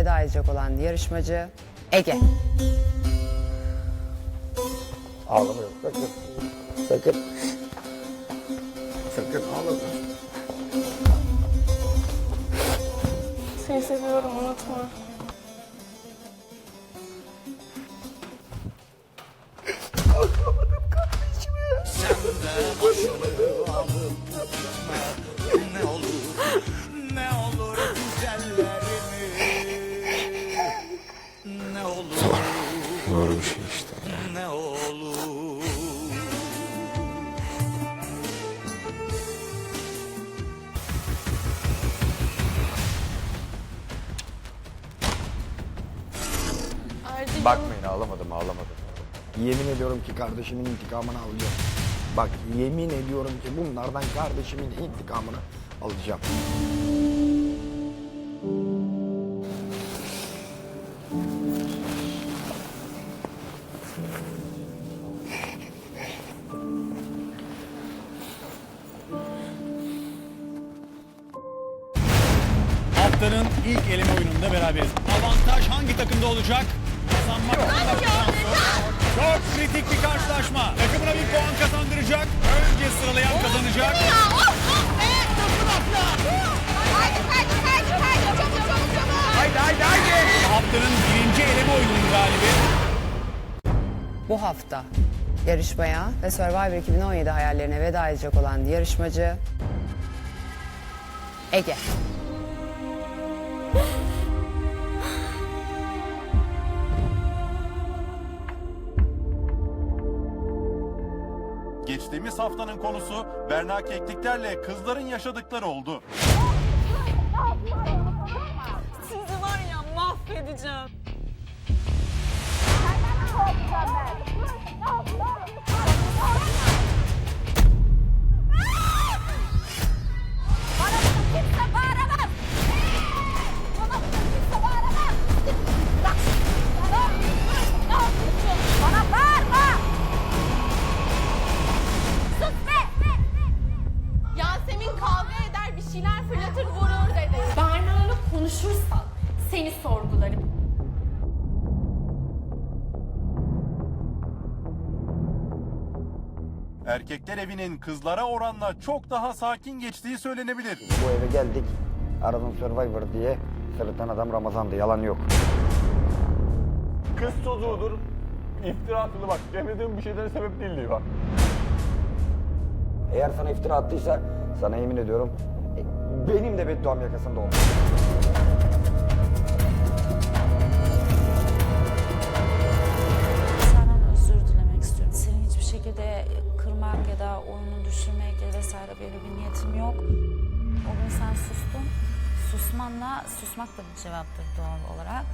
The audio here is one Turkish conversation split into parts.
veda edecek olan yarışmacı Ege. Ağlama yok sakın. Sakın. Sakın ağlama. Seni seviyorum unutma. Ne Bakmayın ağlamadım ağlamadım. Yemin ediyorum ki kardeşimin intikamını alacağım. Bak yemin ediyorum ki bunlardan kardeşimin intikamını alacağım. Bu hafta yarışmaya ve Survivor 2017 hayallerine veda edecek olan yarışmacı Ege. Geçtiğimiz haftanın konusu Berna Kekliklerle kızların yaşadıkları oldu. sizi var ya mahvedeceğim. Bana Erkekler evinin kızlara oranla çok daha sakin geçtiği söylenebilir. Bu eve geldik. Aradan Survivor diye sırıtan adam Ramazan'dı. Yalan yok. Kız çocuğudur. İftira atıldı bak. Demediğim bir şeyden sebep değil diyor bak. Eğer sana iftira attıysa sana yemin ediyorum e, benim de bedduam yakasında olmuş. Kırmak ya da oyunu düşürmek ya vesaire böyle bir niyetim yok. O gün sen sustun. Susmanla, susmak da bir cevaptır doğal olarak.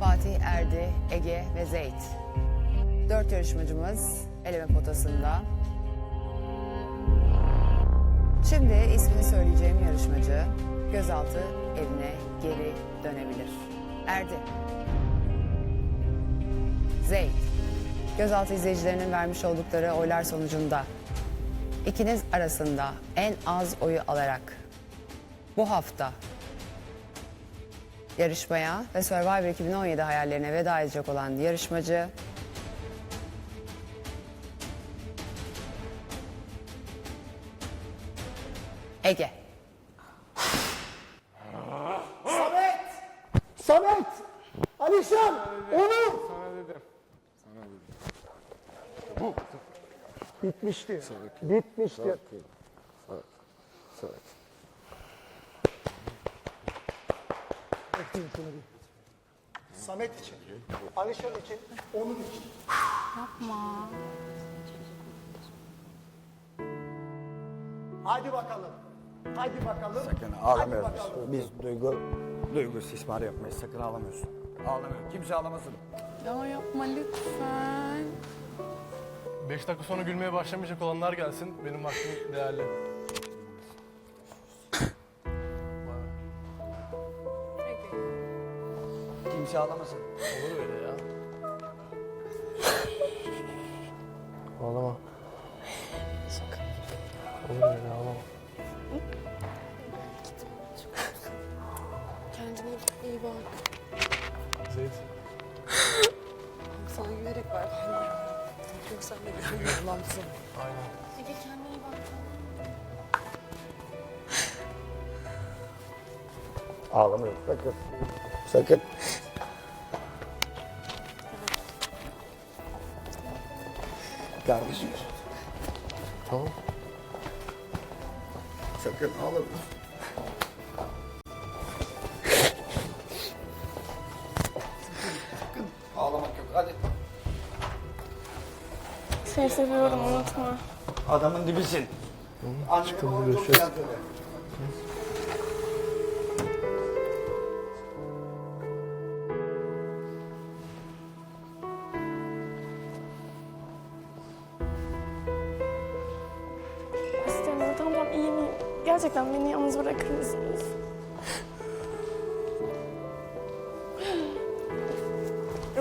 Fatih Erdi, Ege ve Zeyt. Dört yarışmacımız eleme potasında. Şimdi ismini söyleyeceğim yarışmacı gözaltı evine geri dönebilir. Erdi. Zeyt. Gözaltı izleyicilerinin vermiş oldukları oylar sonucunda ikiniz arasında en az oyu alarak bu hafta yarışmaya ve Survivor 2017 hayallerine veda edecek olan yarışmacı Ege. Samet! Alişan! Onur! Bitmişti. Bitmişti. Bekleyin şunu bir. Samet için, Alişan için, Onur için. Yapma. Hadi bakalım. Hadi bakalım. Sakın ağlamıyoruz biz. Biz duygu, duygu istismar yapmayız. Sakın ağlamıyorsun. Ağlamıyor. Kimse ağlamasın. Ya yapma lütfen. 5 dakika sonra gülmeye başlamayacak olanlar gelsin. Benim vaktim değerli. Kimse ağlamasın. Olur öyle ya. Ağlama yok sakın. Sakın. Kardeşim. Tamam. Sakın ağlama. Sakın ağlamak yok hadi. Seni seviyorum unutma. Adamın dibisin. Çok selam söyle. İstemiyorum. Gerçekten beni yalnız bırakır mısınız?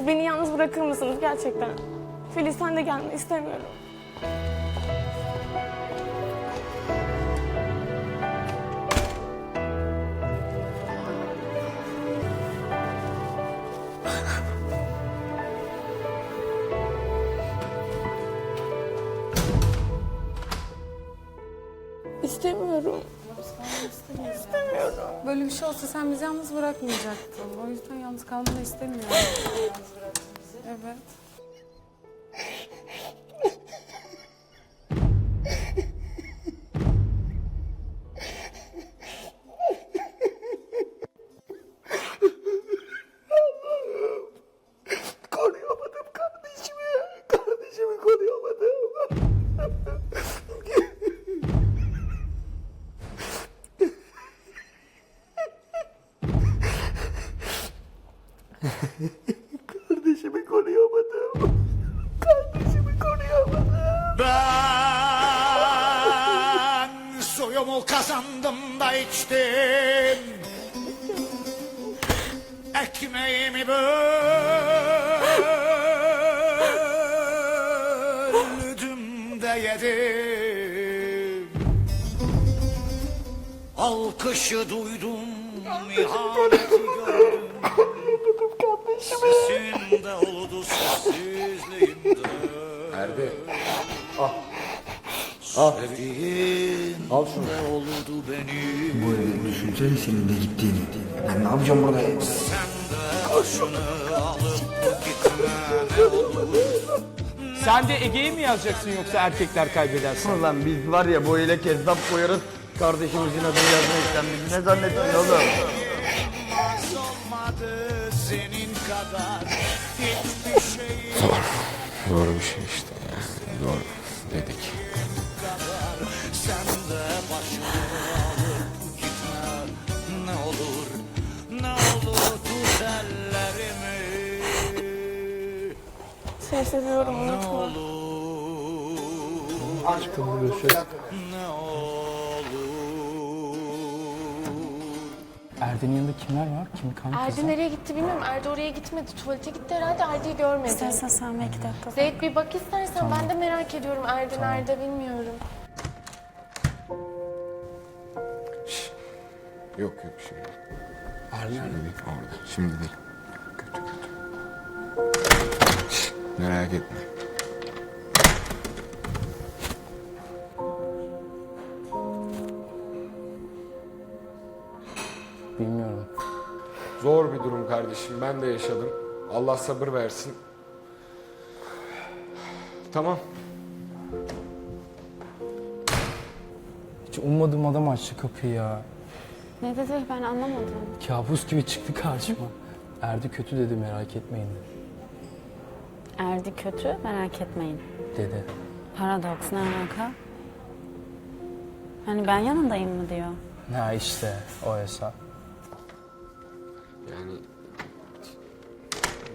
Beni yalnız bırakır mısınız gerçekten? Filiz sen de gelme istemiyorum. İstemiyorum. İstemiyorum. Böyle bir şey olsa sen bizi yalnız bırakmayacaktın. O yüzden yalnız kalmanı istemiyorum. Evet. Ben suyumu kazandım da içtim. Ekmeğimi böldüm de yedim. Alkışı duydum, ihaneti gördüm. Sesinde oldu sessizliğimde Erdi. Al şunu. ne oldu benim Bu evde düşünsene senin de gittiğini. Ben ne yapacağım burada? Alıp gitme ne olur Sen de Ege'yi mi yazacaksın yoksa erkekler kaybederse? Ulan biz var ya bu ile kezzap koyarız. Kardeşimizin adını yazmayı sen bizi ne zannettin oğlum? Olmaz olmadı senin kadar Hiçbir şey Doğru bir şey işte. Doğru Seni seviyorum unutma. Aşkım olur Erdin'in yanında kimler var? Kim kanka? Erdi nereye gitti bilmiyorum. Erdi oraya gitmedi. Tuvalete gitti herhalde. Erdi'yi görmedim. İstersen sen bir iki dakika. Zeyt bir bak istersen. Ben de merak ediyorum. Erdi nerede bilmiyorum. Yok yok şimdi. Şimdi değil orada. Şimdi değil. Merak etme. Bilmiyorum. Zor bir durum kardeşim. Ben de yaşadım. Allah sabır versin. Tamam. Hiç ummadığım adam açtı kapıyı ya. Ne dedi ben anlamadım. Kabus gibi çıktı karşıma. Erdi kötü dedi merak etmeyin Erdi kötü merak etmeyin. dedi. Paradoks ne alaka? Hani ben yanındayım mı diyor. Ha işte o hesap. Yani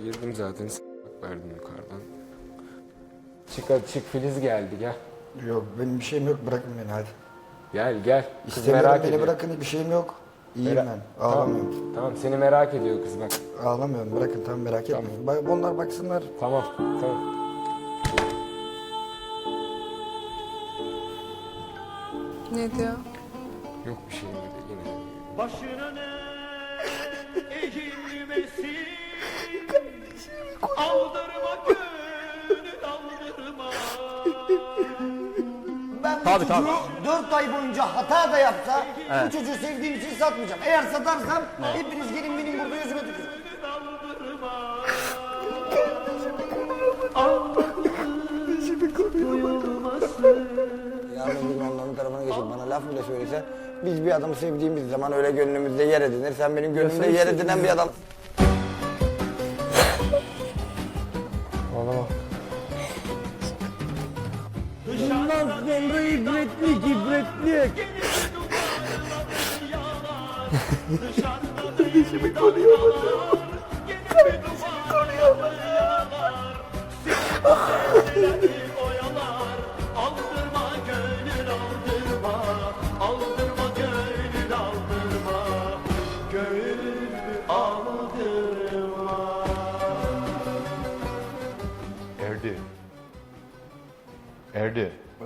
girdim zaten s- verdim yukarıdan. Çık hadi çık Filiz geldi gel. Yok benim bir şeyim yok bırakın beni hadi. Gel gel. Kız İstemiyorum merak beni ediyor. bırakın bir şeyim yok. İyiyim Merak- ben ağlamıyorum. Tamam, tamam seni merak ediyor kız bak. Ağlamıyorum bırakın tamam merak etmeyin. Bak, onlar baksınlar. Tamam tamam. Ne diyor? Yok bir şey dedi yine. Başına ne eğilmesin Aldırma gönül aldırma bu Tabii, çocuğu tabii. 4 ay boyunca hata da yapsa Evet. bu çocuğu sevdiğim için satmayacağım. Eğer satarsam hepiniz gelin benim burada yüzüme tükürün. Yalnız bir onların tarafına geçip bana laf bile söylese biz bir adamı sevdiğimiz zaman öyle gönlümüzde yer edinir. Sen benim gönlümde yer edinen bir adam.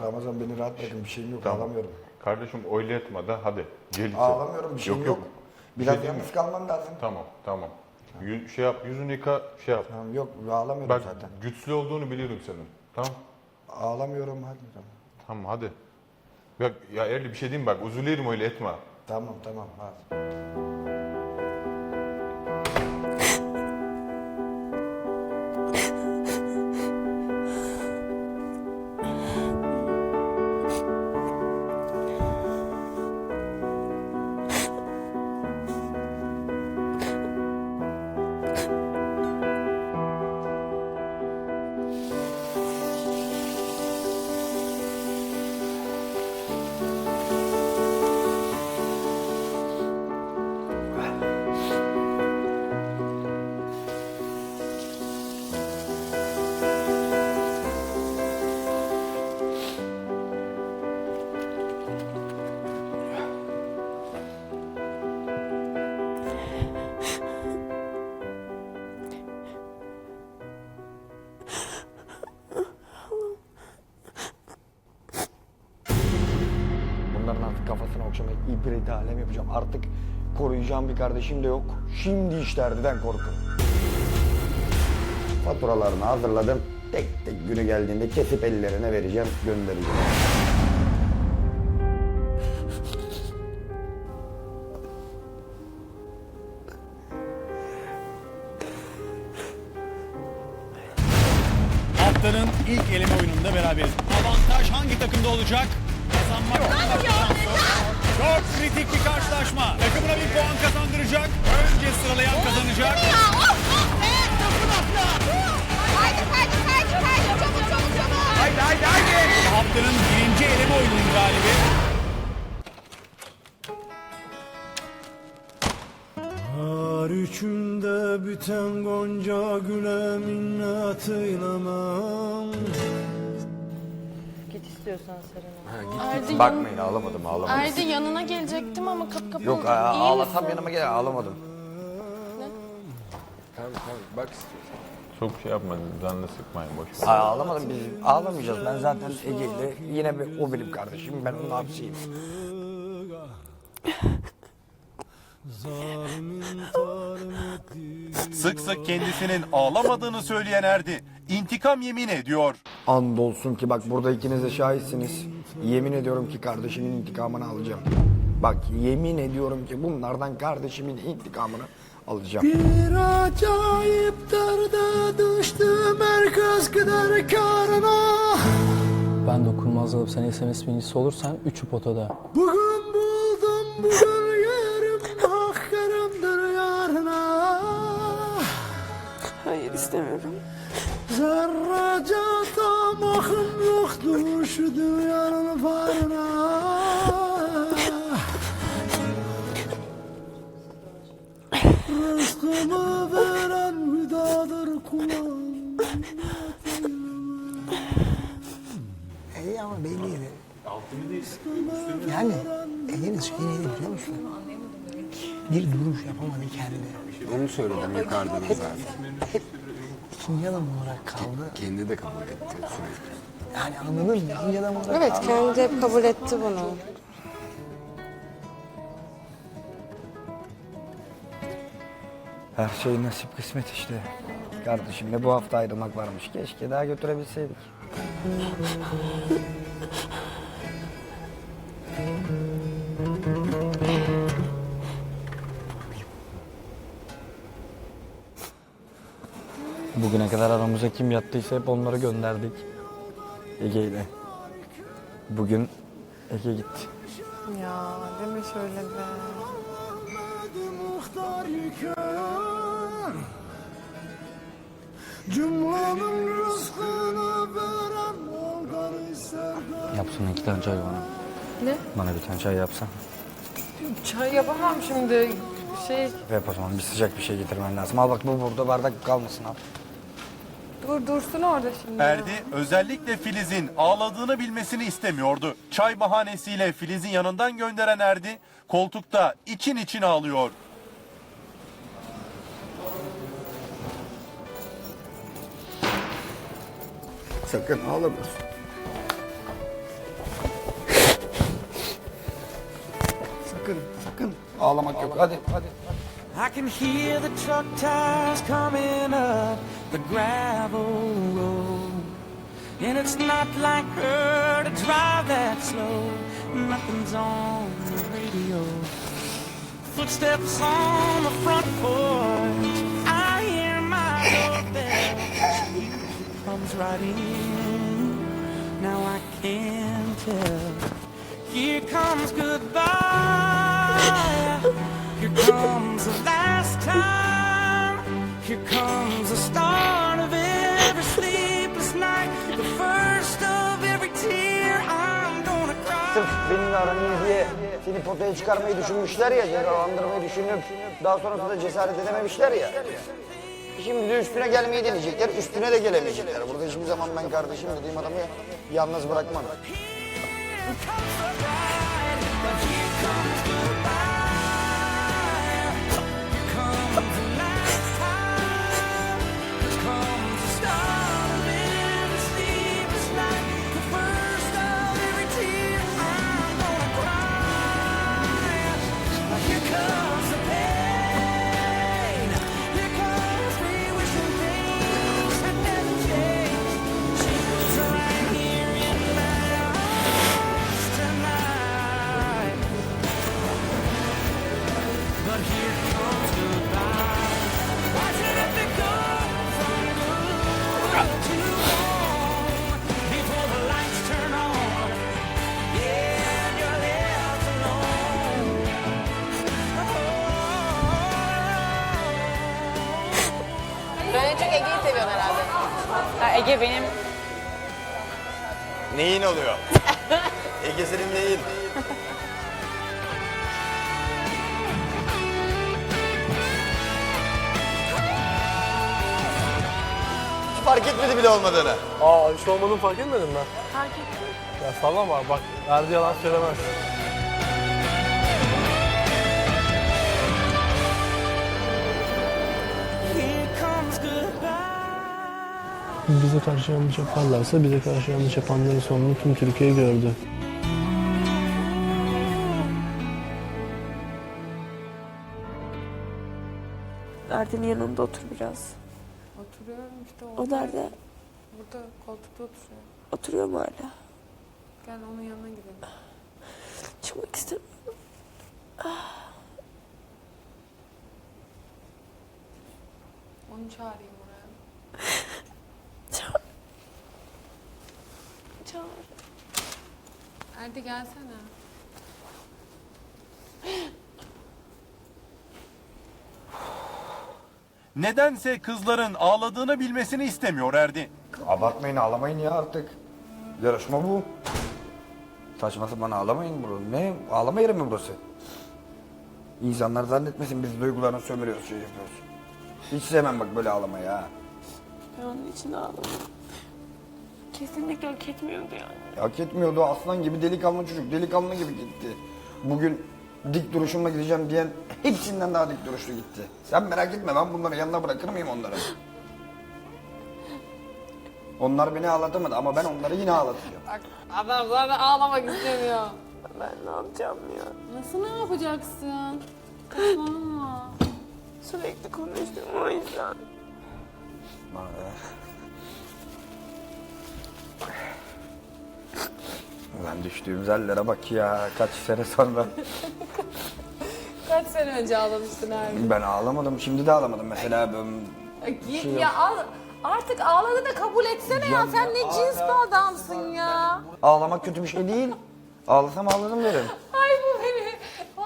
Ramazan beni rahat bırakın bir şeyim yok ağlamıyorum. Kardeşim öyle etme de hadi. Gel Ağlamıyorum bir şeyim yok. Biraz şey yalnız kalmam lazım. Tamam tamam. Yü- şey yap yüzünü yıka şey yap. Tamam yok ağlamıyorum Bak zaten. güçlü olduğunu biliyorum senin. Tamam. Ağlamıyorum hadi tamam. Tamam hadi. Bak ya Erdi bir şey diyeyim bak üzülürüm öyle etme. Tamam tamam hadi. İbret alem yapacağım. Artık koruyacağım bir kardeşim de yok. Şimdi işlerden korkun. Faturalarını hazırladım. Tek tek günü geldiğinde kesip ellerine vereceğim, göndereceğim. Haftanın ilk eleme oyununda beraberiz. Avantaj hangi takımda olacak? Kazanmak Çok kritik bir karşılaşma. Takımına bir puan kazandıracak. Önce sıralayan kazanacak. Haydi haydi haydi haydi çabuk çabuk çabuk. Haydi haydi haydi. Haftanın birinci eleme oyununun galibi. Har üçünde biten gonca güle minnet eylemem Git istiyorsan Serena. Ha, Erdi, Bakmayın ağlamadım ağlamadım. Erdi yanına gelecektim ama kapı kapı Yok oldu. a- İyi ağlasam misin? yanıma gel ağlamadım. Tamam tamam bak istiyorsan. Çok şey yapmayın canını sıkmayın boş ver. Aa, ağlamadım biz ağlamayacağız. Ben zaten Ege ile yine bir, o benim kardeşim ben onun abisiyim. Sık sık kendisinin ağlamadığını söyleyen Erdi intikam yemin ediyor. Andolsun ki bak burada ikiniz de şahitsiniz. Yemin ediyorum ki kardeşimin intikamını alacağım. Bak yemin ediyorum ki bunlardan kardeşimin intikamını alacağım. Bir acayip derde düştüm herkes gider karına Ben dokunmaz alıp sen SMS birincisi olursan üçü potada. Bugün buldum bugün yerim mahkerimdir yarına Hayır istemiyorum. Yoktur şu dünyanın farına Rızkımı veren hüdadır kulağım İyi ama belli. Yani Ege'nin şeyi neydi biliyor musun? Bir duruş yapamadı kendine. Onu söyledim yukarıdan zaten. Hep ikinci adam olarak kaldı. Kendi de kabul etti sürekli. Yani anladın mı? Yanlış adam Evet, kendi hep kabul etti bunu. Her şey nasip kısmet işte. kardeşim Kardeşimle bu hafta ayrılmak varmış. Keşke daha götürebilseydik. Bugüne kadar aramıza kim yattıysa hep onları gönderdik. Ege ile. Bugün Ege gitti. Ya deme şöyle be. Cümlenin rızkını veren ister Yapsana iki tane çay bana. Ne? Bana bir tane çay yapsan. Çay yapamam şimdi. Şey Yap o zaman bir sıcak bir şey getirmen lazım. Al bak bu burada bardak kalmasın al. Dur dursun orada şimdi. Erdi özellikle Filiz'in ağladığını bilmesini istemiyordu. Çay bahanesiyle Filiz'i yanından gönderen Erdi koltukta için için ağlıyor. Sakın ağlamıyorsun. sakın sakın. Ağlamak yok hadi hadi. I can hear the truck tires coming up the gravel road. And it's not like her to drive that slow. Nothing's on the radio. Footsteps on the front porch. I hear my doorbell. Comes right in. Now I can tell. Here comes goodbye. Here comes the last time. Here comes seni potaya çıkarmayı düşünmüşler ya, cezalandırmayı düşünüp daha sonrasında da cesaret edememişler ya. Şimdi üstüne gelmeyi deneyecekler, üstüne de gelemeyecekler. Burada hiçbir zaman ben kardeşim dediğim adamı yalnız bırakmam. Olmadığını. Aa hiç olmadığını fark etmedin mi? Fark ettim. Ya sallama bak Erdi yalan söylemez. Bize karşı yanlış yaparlarsa bize karşı yanlış yapanların sonunu tüm Türkiye gördü. Erdin'in yanında otur biraz. oturuyorum işte O nerede? Burada koltukta oturuyor. Oturuyor mu hala? Gel onun yanına gidelim. Çıkmak istemiyorum. Onu çağırayım buraya. Çağır. Çağır. Erdi gelsene. Nedense kızların ağladığını bilmesini istemiyor Erdi. Abartmayın ağlamayın ya artık. Yarışma bu. Saçma sapan ağlamayın bro. Ne? Ağlama yeri mi burası? İnsanlar zannetmesin biz duygularını sömürüyoruz şey yapıyoruz. Hiç sevmem bak böyle ağlamayı ha. Ben onun için ağladım. Kesinlikle hak etmiyordu yani. Hak etmiyordu aslan gibi delikanlı çocuk. Delikanlı gibi gitti. Bugün dik duruşumla gideceğim diyen hepsinden daha dik duruşlu gitti. Sen merak etme ben bunları yanına bırakır mıyım onları? Onlar beni ağlatamadı ama ben onları yine ağlatacağım. Bak adam zaten ağlamak istemiyor. Ben ne yapacağım ya? Nasıl ne yapacaksın? Saçmalama. Sürekli konuştum o yüzden. Bana da. Ulan düştüğüm zellere bak ya kaç sene sonra. Kaç sene önce ağlamıştın Erdi? Ben ağlamadım şimdi de ağlamadım mesela ben Git Şey ya al. Artık ağladı da kabul etsene ya. Sen ne cins bir adamsın ya. Ağlamak kötü bir şey değil. Ağlasam ağladım derim. Ay bu beni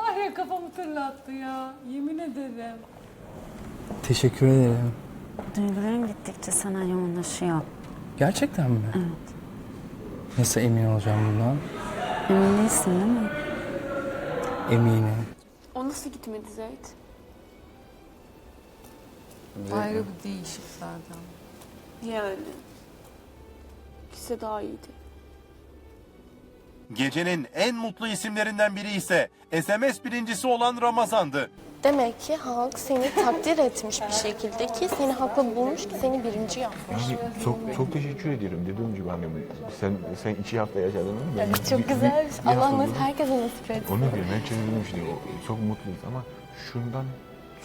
var ya kafamı tırlattı ya. Yemin ederim. Teşekkür ederim. Duyguların gittikçe sana yoğunlaşıyor. Gerçekten mi? Evet. Nasıl emin olacağım bundan? Emin değilsin değil mi? Eminim. O nasıl gitmedi Zeyt? Ayrı bir değişik zaten. Yani. İkisi daha iyiydi. Gecenin en mutlu isimlerinden biri ise SMS birincisi olan Ramazan'dı. Demek ki halk seni takdir etmiş bir şekilde ki seni haklı bulmuş ki seni birinci yapmış. Çok çok teşekkür ederim. Dediğim gibi hani sen sen iki hafta yaşadın değil mi? Ben Evet, bir- çok bir- güzel. bir hafta Allah durdum. herkese nasip etsin. Onu diyorum. Ben işte. O- Çok mutluyuz ama şundan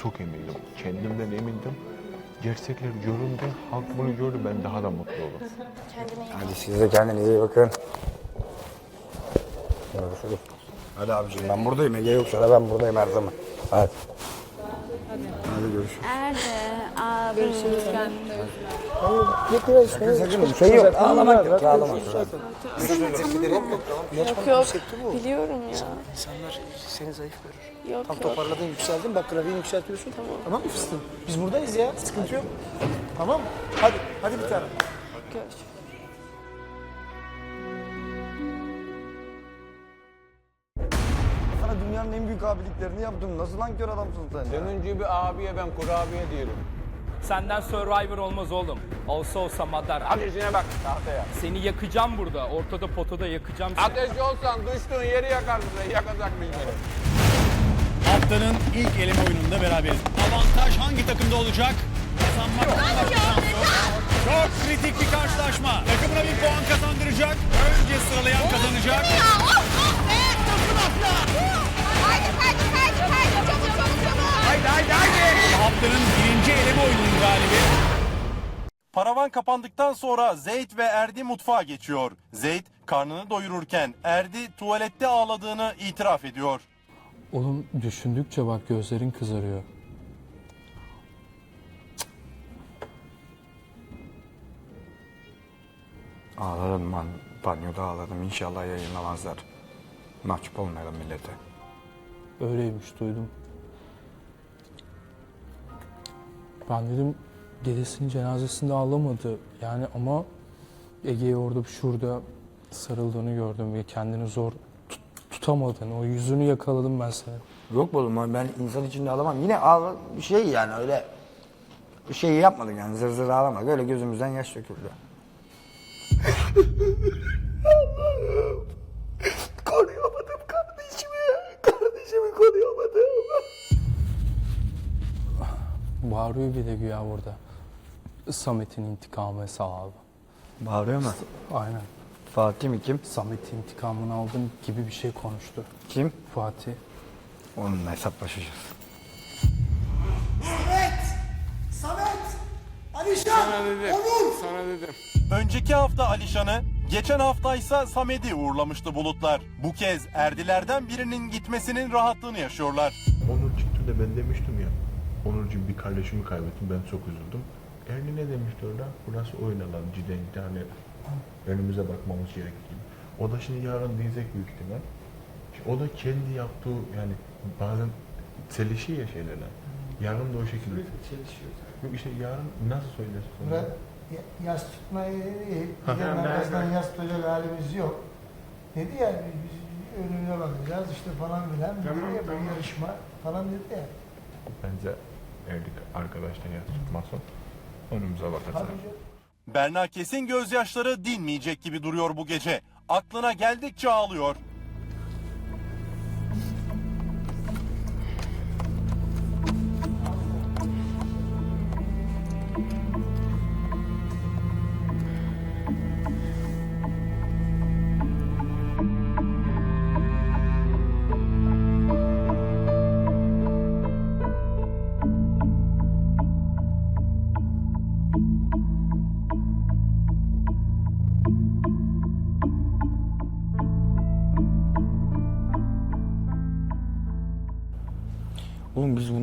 çok emindim. Kendimden emindim. Gerçekler göründü. Halk bunu gördü. Ben daha da mutlu oldum. Kendine iyi Hadi siz de kendinize iyi bakın. Görüşürüz. Hadi abicim ben buradayım. Ege yoksa da ben buradayım her zaman. Hadi. Hadi görüşürüz. Erde abi. Görüşürüz Sakın bir şey yok. Ağlamak yok. Ağlamak yok. Yok yok. Biliyorum ya. İnsanlar seni zayıf görür. Yok Tam yok. toparladın, yükseldin. Bak grafiğini yükseltiyorsun. Tamam. Tamam mı fıstığım? Biz buradayız ya. Sıkıntı yok. Tamam mı? Hadi. Hadi bir tane. Görüşürüz. Büyük abiliklerini yaptım. Nasıl lan kör adamsın sen? Senin gibi abiye ben kurabiye diyorum. Senden Survivor olmaz oğlum. Olsa olsa madar. Ateşine bak tahtaya. Seni yakacağım burada. Ortada potada yakacağım seni. Ateşli olsan düştüğün yeri yakarsın. Yakacakmış beni. Haftanın ilk eleme oyununda beraberiz. Avantaj hangi takımda olacak? Kazanmak Çok kritik bir karşılaşma. Takımına bir Haftanın birinci eleme oyununun galibi. Paravan kapandıktan sonra Zeyt ve Erdi mutfağa geçiyor. Zeyt karnını doyururken Erdi tuvalette ağladığını itiraf ediyor. Oğlum düşündükçe bak gözlerin kızarıyor. Ağladım ben. Banyoda ağladım. İnşallah yayınlamazlar. Mahcup olmayalım millete. Öyleymiş duydum. Ben dedim dedesinin cenazesinde ağlamadı. Yani ama Ege'ye orada şurada sarıldığını gördüm ve kendini zor tut- tutamadığını, o yüzünü yakaladım ben seni. Yok oğlum ben insan içinde ağlamam. Yine ağla bir şey yani öyle bir şey yapmadık yani zır zır ağlamadık. Öyle gözümüzden yaş döküldü. Bağırıyor bir de güya burada. Samet'in intikamı hesabı. Bağırıyor mu? Aynen. Fatih mi kim? Samet'in intikamını aldım gibi bir şey konuştu. Kim? Fatih. Onunla hesaplaşacağız. Sana dedim. Sana dedim. Önceki hafta Alişan'ı, geçen hafta ise Samet'i uğurlamıştı bulutlar. Bu kez Erdilerden birinin gitmesinin rahatlığını yaşıyorlar. Onur çıktı da ben demiştim ya. Onurcuğum bir kardeşimi kaybettim. Ben çok üzüldüm. Erdi ne demişti orada? Burası oyun alanı cidden hani önümüze bakmamız gerektiği. O da şimdi yarın diyecek büyük ihtimal. O da kendi yaptığı yani bazen çelişiyor ya şeylerle. Yarın da o şekilde. Yok işte yarın nasıl söylersin? onu? Yas tutmayı. Bizim arkasından yas tutacak halimiz yok. Dedi ya biz önüne bakacağız işte falan filan. Dedi ya bu yarışma falan dedi ya. Bence evlilik arkadaştan yas tutmasın. Önümüze bakacağız. Berna Kes'in gözyaşları dinmeyecek gibi duruyor bu gece. Aklına geldikçe ağlıyor.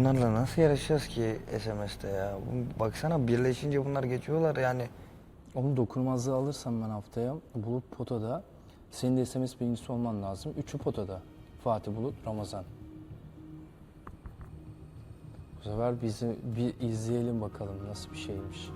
Bunlarla nasıl yarışacağız ki SMS'te ya? Baksana birleşince bunlar geçiyorlar yani. Onu dokunulmazlığı alırsam ben haftaya Bulut potada. Senin de SMS birincisi olman lazım. Üçü potada. Fatih Bulut, Ramazan. Bu sefer bizi bir izleyelim bakalım nasıl bir şeymiş.